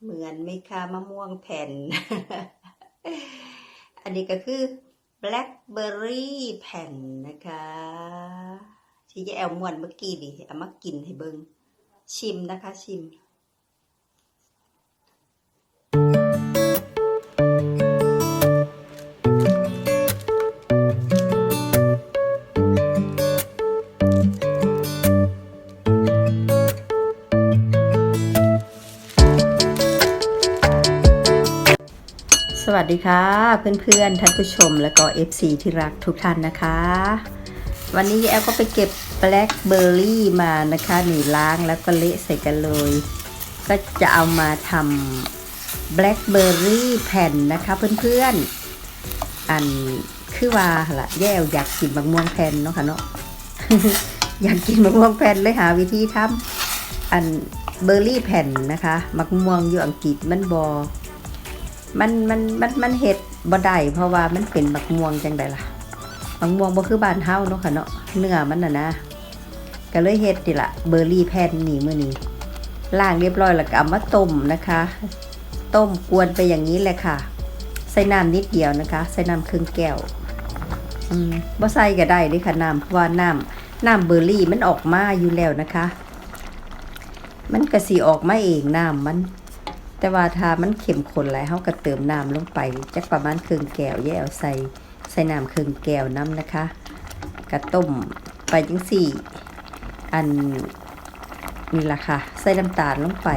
เหมือนไหมคะมะม่วงแผ่น อันนี้ก็คือ blackberry แผ่นนะคะ ที่ยายแอลมวนเมื่อกี้ดิเอามากินให้เบิงชิมนะคะ ชิม วัสดีค่ะ เพื่อนๆ ท่านผู้ชมและก็ FC ที่รักทุกท่านนะคะ วันนี้แอลก็ไปเก็บแบล็คเบอร์รี่มานะคะหนีล้างแล้วก็เละใส่กันเลย ก็จะเอามาทำแบล็คเบอร์รี่แผ่นนะคะเพื่อนๆ อันคือว่าละแย่อยากกินมะม่วงแผ่นเนาะค่ะเนาะอยากกินมะม่วงแผ่นเลยหาวิธีทำอันเบอร์รี่แผ่นนะคะมะม่วงอยู่อังกฤษมันบอ มันมันมันมันเห็ดบ่ได้เพราะว่ามันเป็นบักม่วงจังไดล่ะบักม่วงบ่คือบ้านเฮาเนาะค่ะเนาะเนื้อมันน่ะนะก็เลยเฮ็ดนี่ล่ะเบอร์รี่แผ่นนี่มื้อนี้ล้างเรียบร้อยแล้วก็เอามาต้มนะคะ ต้มกวนไปอย่างนี้แหละค่ะ ใส่น้ำนิดเดียวนะคะ ใส่น้ำครึ่งแก้วอืมบ่ใส่ก็ได้ด้วยค่ะน้ำเพราะว่าน้ำน้ำเบอร์รี่มันออกมาอยู่แล้วนะคะ มันก็สิออกมาเองน้ำมัน แต่ว่าถ้ามันเข้มข้นหลายเฮาก็เติมน้ำลงไปจักประมาณครึ่งแก้วแย่เอาใส่ใส่น้ำครึ่งแก้วน้ำนะคะก็ต้มไปจังสี่ อันนี่ล่ะค่ะ ใส่น้ำตาลลงไป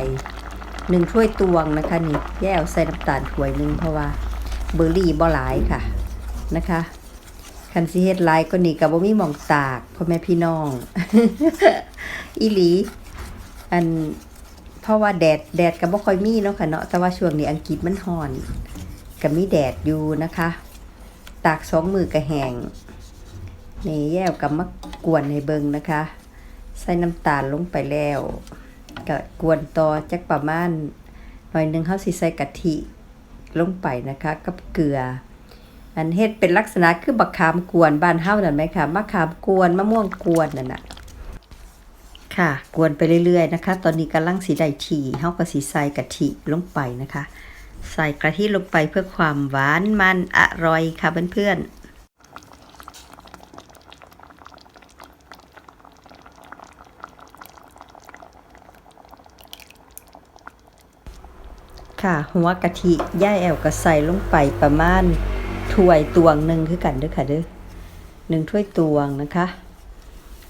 หนึ่งถ้วยตวงนะคะนี่แย่เอาใส่น้ำตาลถ้วยหนึ่งเพราะว่าเบอร์รี่บ่หลายค่ะนะคะคันสิเฮ็ดหลายก็นี่ก็บ่มีหม่องตากพ่อแม่พี่น้อง อีหลี อัน ราะว่าแดดแดดก็บ่ค่อยมีเนาะค่ะเนาะแต่ว่าช่วงนี้อังกฤษมันร้อนก็มีแดดอยู่นะคะ ตากสองมือก็แห้งนี่แย่วกับมะกวนให้เบิงนะคะ ใส่น้ำตาลลงไปแล้วก็กวนต่อจักประมาณหน่อยหนึงเฮาสิใส่กะทิลงไปนะคะ กับเกลือ อันเฮ็ดเป็นลักษณะคือบักขามกวนบ้านเฮานั่นไหมคะมะขามกวนมะม่วงกวนนั่นน่ะ ค่ะ กวนไปเรื่อยๆนะคะ ตอนนี้กำลังสีได้ทีเฮาก็สีใส่กะทิลงไปนะคะ ใส่กะทิลงไปเพื่อความหวานมันอร่อยค่ะเพื่อนๆค่ะหัวกะทิย่าแอวก็ใส่ลงไปประมาณถ้วยตวงหนึ่งคือกันด้อค่ะเด้อหนึ่งถ้วยตวงนะคะ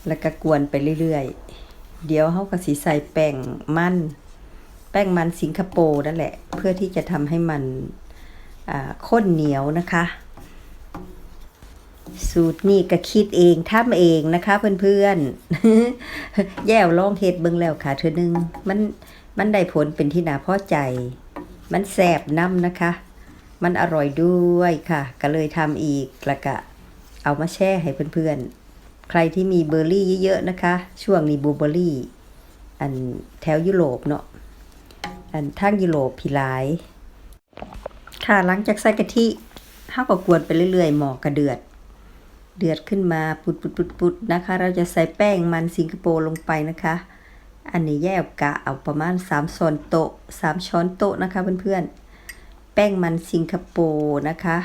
แล้วก็กวนไปเรื่อยๆ เดี๋ยวเขาก็สีใส่แป้งมัน แป้งมันสิงคโปร์นั่นแหละ เพื่อที่จะทำให้มันข้นเหนียวนะคะ สูตรนี่ก็คิดเองทำเองนะคะเพื่อนๆ แย่วลองเฮ็ดเบิ่งแล้วค่ะเธอหนึ่งมันมันได้ผลเป็นที่น่าพอใจ มันแสบน้ำนะคะ มันอร่อยด้วยค่ะ ก็เลยทำอีกแล้วก็เอามาแช่ให้เพื่อนๆ ใครที่มีเบอร์รี่เยอะๆนะคะ ช่วงนี้บลูเบอร์รี่ อันแถวยุโรปเนาะอันทางยุโรปพี่หลาย ค่ะหลังจากใส่กะทิเฮาก็กวนไปเรื่อยๆ หมอกระเดือด เดือดขึ้นมาปุดๆๆๆนะคะ เราจะใส่แป้งมันสิงคโปร์ลงไปนะคะ อันนี้แยกกะเอาประมาณ3ช้อนโต๊ะ3ช้อนโต๊ะนะคะเพื่อนๆ แป้งมันสิงคโปร์นะคะ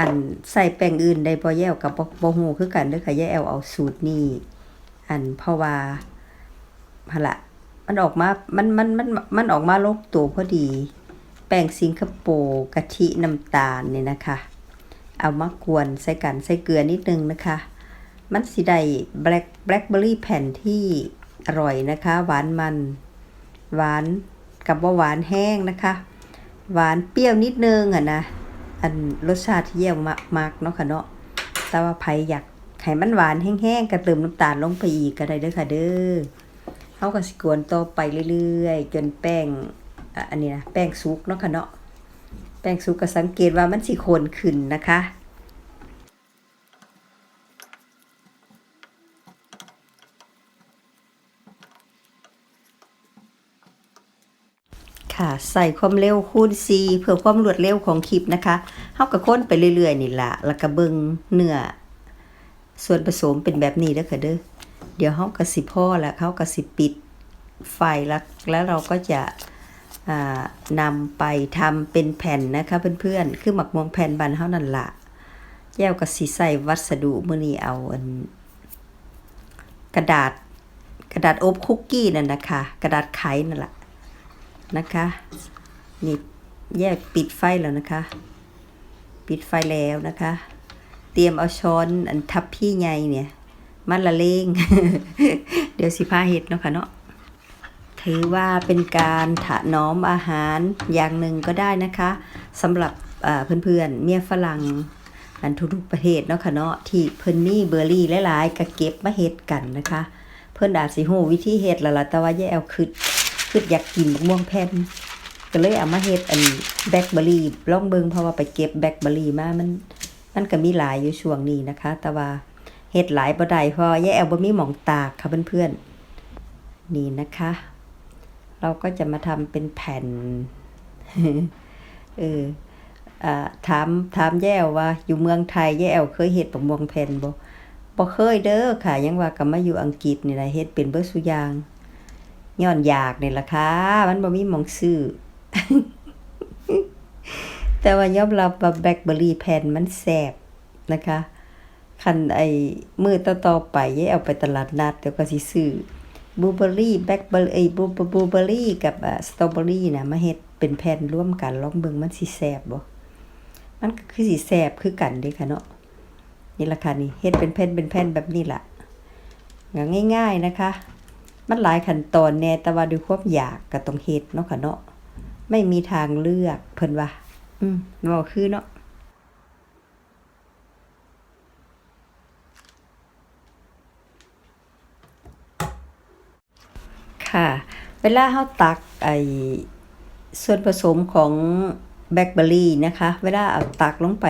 อันใส่แป้งอื่นได้บ่แย่วกับบ่ฮู้คือกันเด้อค่ะแย่วเอาสูตรนี้อันเพราะว่าหละมันออกมา มัน มัน มัน มันออกมาลงตัวพอดี แป้งสิงคโปร์กะทิน้ำตาลเนี่ยนะคะ เอามากวนใส่กันใส่เกลือนิดนึงนะคะ มันสิได้แบล็คแบล็คเบอร์รี่แผ่นที่อร่อยนะคะ หวานมัน หวานกับว่าหวานแห้งนะคะ หวานเปรี้ยวนิดนึงอะนะ อันรสชาติที่เยี่ยมมากเนาะค่ะเนาะแต่ว่าไผอยากไข่มันหวานแห้งๆก็เติมน้ำตาลลงไปอีกก็ได้เด้อค่ะเด้อเขาก็สิกวนต่อไปเรื่อยๆ จนแป้งอันนี้นะแป้งสุกเนาะค่ะเนาะแป้งสุกก็สังเกตว่ามันสีโคนขึ้นนะคะ ค่ะ ใส่ความเร็วคูณ 4 เพื่อความรวดเร็วของคลิปนะคะเฮาก็ค้นไปเรื่อยๆนี่ละแล้วก็เบิ่งเนื้อส่วนผสมเป็นแบบนี้เด้อค่ะเด้อเดี๋ยวเฮาก็สิพ่อแล้วเฮาก็สิปิดไฟแล้วแล้วเราก็จะนำไปทำเป็นแผ่นนะคะเพื่อนๆ คือหมักมวงแผ่นบานเฮานั่นละแย้วก็สิใส่วัสดุมือนี้เอาอันกระดาษกระดาษอบคุกกี้นั่นนะคะ กระดาษไขนั่นแหละ นะคะ นี่แยกปิดไฟแล้วนะคะ ปิดไฟแล้วนะคะ เตรียมเอาช้อนอันทับพี่ใหญ่เนี่ย มันละเลง เดี๋ยวสิพาเห็ดเนาะค่ะเนาะถือว่าเป็นการถนอมอาหารอย่างหนึ่งก็ได้นะคะสำหรับเอ่อเพื่อนๆเมียฝรั่งอันทุกๆประเทศเนาะค่ะเนาะที่เพิ่นมีเบอร์รี่หลายๆก็เก็บมาเฮ็ดกันนะคะ เพิ่นอาจสิฮู้วิธีเฮ็ดล้วล่ะแต่ว่าแย่เอาคิด คิดอยากกินมะม่วงแผ่นก็เลยเอามาเฮ็ดอันแบล็คเบอร์รี่ลองเบิงเพราะว่าไปเก็บแบล็คเบอร์รี่มามัน มันก็มีหลายอยู่ช่วงนี้นะคะ แต่ว่าเฮ็ดหลายบ่ได้พราะแย่เอาบ่มีหมองตากค่ะเพื่อนๆนี่นะคะ เราก็จะมาทำเป็นแผ่นเอออ่าถามถามแย่วว่า อยู่เมืองไทยแย่วเคยเฮ็ดประมวงแผ่นบ่บ่เคยเด้อค่ะ ยังว่าก็มาอยู่อังกฤษนี่ล่ะเฮ็ดเป็นเบิดซุยาง ย้อนอยากนี่ล่ะค่ะ มันบ่มีหม่องซื้อ แต่ว่ายอมรับว่าแบล็คเบอร์รี่แผ่นมันแซ่บนะคะคันไอ้มือต่อๆไปแย่เอาไปตลาดนัดเดี๋ยวก็สิซื้อบลูเบอร์รี่แบล็คเบอร์ไอ้บลูบลูเบอร์รี่กับสตรอเบอรี่นะมาเฮ็ดเป็นแผ่นร่วมกันลองเบิ่งมันสิแซ่บบ่มันก็คือสิแซ่บคือกันเด้ค่ะเนาะนี่ละค่ะนี่เฮ็ดเป็นแผ่นเป็นแผ่นแบบนี้ละง่ายๆนะคะ มันหลายขั้นตอนแน่แต่ว่าด้วยความอยากก็ต้องเฮ็ดเนาะค่ะเนาะไม่มีทางเลือกเพิ่นว่าอืมเว้าคือเนาะค่ะ เวลาเฮาตักไอ้ส่วนผสมของแบล็คเบอร์รี่นะคะ เวลาเอาตักลงไป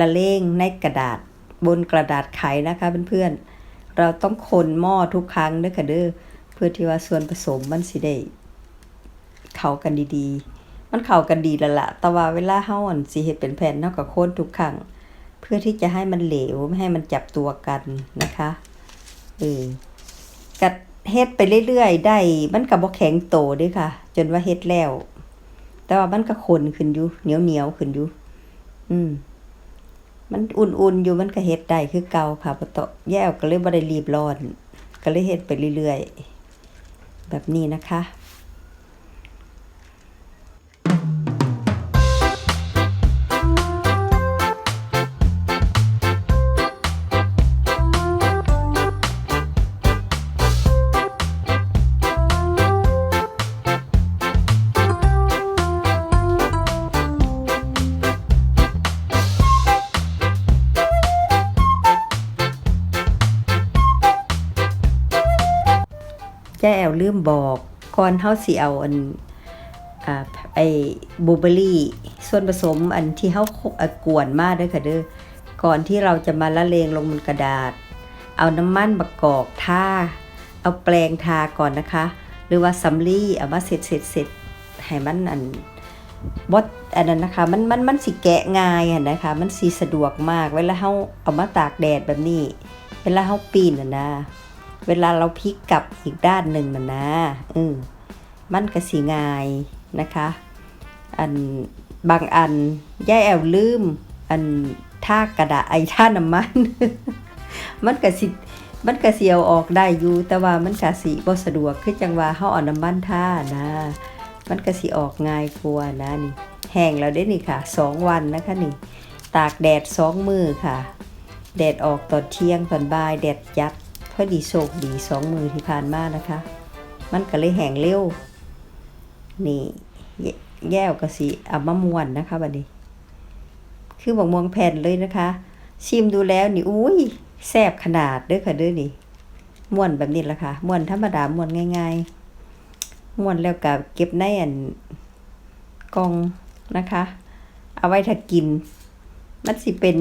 ละเลงในกระดาษบนกระดาษไขนะคะเพื่อนๆ เราต้องคนหม้อทุกครั้งเด้อค่ะเด้อเพื่อที่ว่าส่วนผสมมันสิได้เข้ากันดีๆ มันเข้ากันดีแล้วล่ะแต่ว่าเวลาเฮาอั่นสิเฮ็ดเป็นแผ่นเฮาก็คนทุกครั้งเพื่อที่จะให้มันเหลวไม่ให้มันจับตัวกันนะคะเออกัดเฮ็ดไปเรื่อยๆ ได้ มันก็บ่แข็งโตด้อค่ะ จนว่าเฮ็ดแล้ว แต่ว่ามันก็ขนขึ้นอยู่เหนียวๆขึ้นอยู่อืม มันอุ่นๆอยู่มันก็เฮ็ดได้คือเก่าค่ะบ่ตอแย่ก็เลยบ่ได้รีบร้อน ก็เลยเฮ็ดไปเรื่อยๆ แบบนี้นะคะ แจ้แอวลืมบอกก่อนเฮาสิเอาอันอไอ้บูเบอรี่ส่วนผสมอันที่เฮาคอ่ากวนมาเด้อค่ะเด้อก่อนที่เราจะมาละเลงลงบนกระดาษ เอาน้ำมันมะกอกทาเอาแปรงทาก่อนนะคะ หรือว่าสำลีเอามาเสร็จเสร็จเสร็จให้มันอันบดอันนั้นนะคะมันมันมันสิแกะง่ายอะนะคะ มันสิสะดวกมากเวลาเฮาเอามาตากแดดแบบนี้ เวลาเฮาปีนน่ะนะ เวลาเราพลิกกลับอีกด้านหนึ่งมันนะอืมมันก็สีง่ายนะคะ อันบางอันย่าแอวลืม อันท่ากระดาษไอท่าน้ำมัน มันก็สิมันก็สิเอาออกได้อยู่ แต่ว่ามันก็สิบ่สะดวกคือจังว่าเฮาเอาน้ำมันท่านะ มันก็สิออกง่ายกว่านะนี่แห้งแล้วได้นี่ค่ะสองวันนะคะนี่ ตากแดดสองมือค่ะ แดดออกตอนเที่ยงตอนบ่ายแดดยัด อดีโชคดีสองมือที่ผ่านมานะคะ มันก็เลยแห้งเร็ว นี่แย่วก็สิเอามะม่วนนะคะบัดนี้ คือบักม่วงแผ่นเลยนะคะ ชิมดูแล้วนี่อุ้ยแซ่บขนาดเด้อค่ะเด้อนี่ม่วนแบบนี้ละค่ะม่วนธรรมดาม่วนง่าย ๆม่วนแล้วก็เก็บในอันกองนะคะ เอาไว้ถ้ากิน มันสิเป็น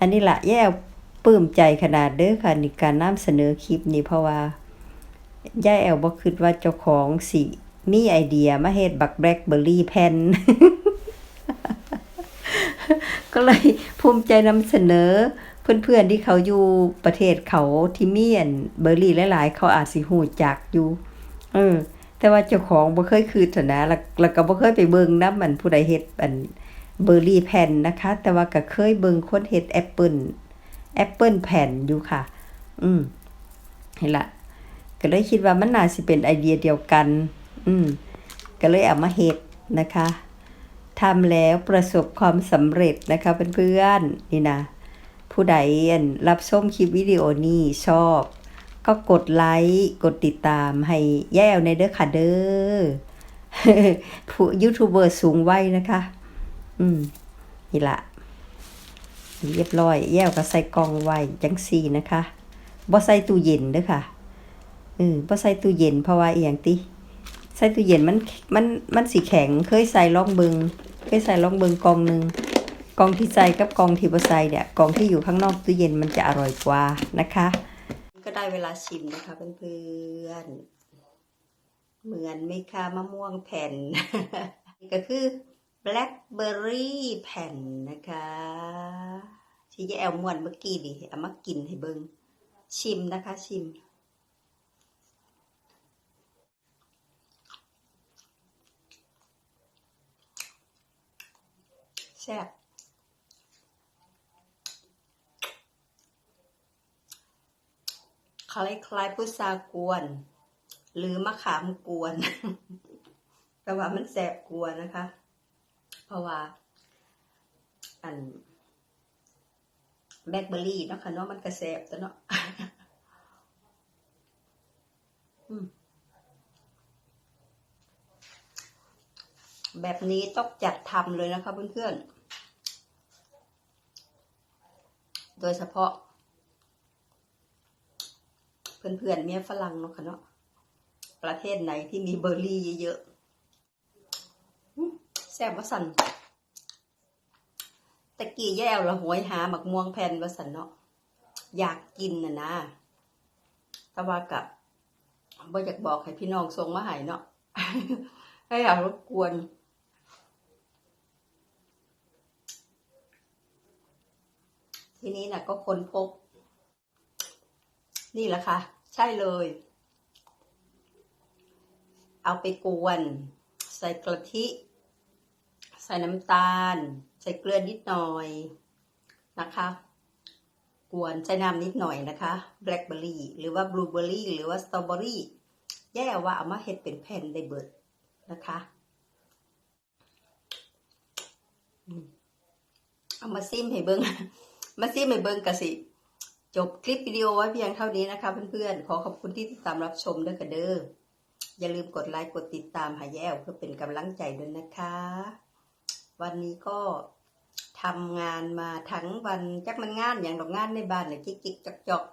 อันนี้ละแย่ ปลื้มใจขนาดเด้อค่ะในการนำเสนอคลิปนี้เพราะว่าย่าแอลบ่คิดว่าเจ้าของสิมีไอเดียมาเฮ็ดบักแบล็คเบอร์รี่แผ่นก็เลยภูมิใจนำเสนอ เพื่อนๆที่เขาอยู่ประเทศเขาที่มีอันเบอร์รี่หลายๆ เขาอาจสิฮู้จักอยู่เออแต่ว่าเจ้าของบ่เคยคืนเถอะนะแล้วแล้วก็บ่เคยไปเบิ่งนำมันผู้ใดเฮ็ดอันเบอร์รี่แผ่นนะคะ แต่ว่าก็เคยเบิ่งคนเฮ็ดแอปเปิ้ล แอปเปิลแผ่นอยู่ค่ะ อืมเห็นละก็เลยคิดว่ามันน่าสิเป็นไอเดียเดียวกัน อืมก็เลยเอามาเฮ็ดนะคะทำแล้วประสบความสำเร็จนะคะเพื่อนๆนี่นะผู้ใดรับชมคลิปวิดีโอนี้ชอบ ก็กดไลค์กดติดตามให้แย่วในเด้อค่ะเด้อผู้ยูทูบเบอร์สูงวัยนะคะ อืมนี่ละ เรียบร้อยแย่วก็ใส่กล่องไว้จังซี่นะคะบ่ใส่ตู้เย็นเด้อค่ะเออบ่ใส่ตู้เย็นเพราะว่าอีหยังติใส่ตู้เย็นมันมันมันสีแข็งเคยใส่ล่องเบิงเคยใส่ล่องเบิงกองหนึ่งกองที่ใส่กับกองที่บ่ใส่เนี่ยกองที่อยู่ข้างนอกตู้เย็นมันจะอร่อยกว่านะคะ ก็ได้เวลาชิมนะคะเพื่อนๆเหมือนไหมคะมะม่วงแผ่นก็คือ blackberry แผ่นนะคะที่ยายแอลมวนเมื่อกี้ดิเอามากินให้เบิงชิมนะคะ ชิม แซ่บคล้ายคล้ายๆพุทรากวน หรือมะขามกวน แต่ว่ามันแสบกวนนะคะ เพราะว่า อันแบล็คเบอร์รี่เนาะค่ะเนาะมันกระแสบแต่เนาะแบบนี้ต้องจัดทำเลยนะคะเพื่อนๆ โดยเฉพาะ เพื่อนๆเมียฝรั่งเนาะค่ะเนาะประเทศไหนที่มีเบอร์รี่เยอะๆ แซ่บวะสันตะกี้แย่วละหวยหาหมักม่วงแผ่นวะสันเนาะอยากกินน่ะนะแต่ว่ากับบ่อยากบอกให้พี่น้องส่งมาให้เนาะให้อยากรบกวนทีนี้นะก็ค้นพบ นี่แหละค่ะ ใช่เลย เอาไปกวน ใส่กะทิ ใส่น้ำตาล ใส่เกลือนิดหน่อยนะคะ กวนใส่น้ำนิดหน่อยนะคะแบล็คเบอร์รี่หรือว่าบลูเบอร์รี่หรือว่าสตรอเบอรี่แย่ว่าเอามาเฮ็ดเป็นแผ่นได้เบิดนะคะเอามาซิมให้เบิงมาซิมให้เบิงกะสิ จบคลิปวิดีโอไว้เพียงเท่านี้นะคะเพื่อนๆ ขอขอบคุณที่ติดตามรับชมด้วยกันเด้ออย่าลืมกดไลค์กดติดตามหาแย้วเพื่อเป็นกำลังใจด้วยนะคะ วันนี้ก็ทำงานมาทั้งวันจักมันงานอย่างดอกงานในบ้านเนี่ยจิกจิกจอกจอก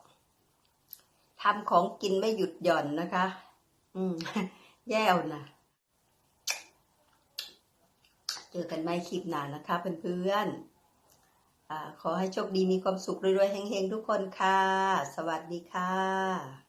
ทำของกินไม่หยุดหย่อนนะคะ อืม แย่วนะเจอกันไม่คลิปหนานะคะเพื่อนๆอ่าขอให้โชคดีมีความสุขรวยๆเฮงๆทุกคนค่ะ สวัสดีค่ะ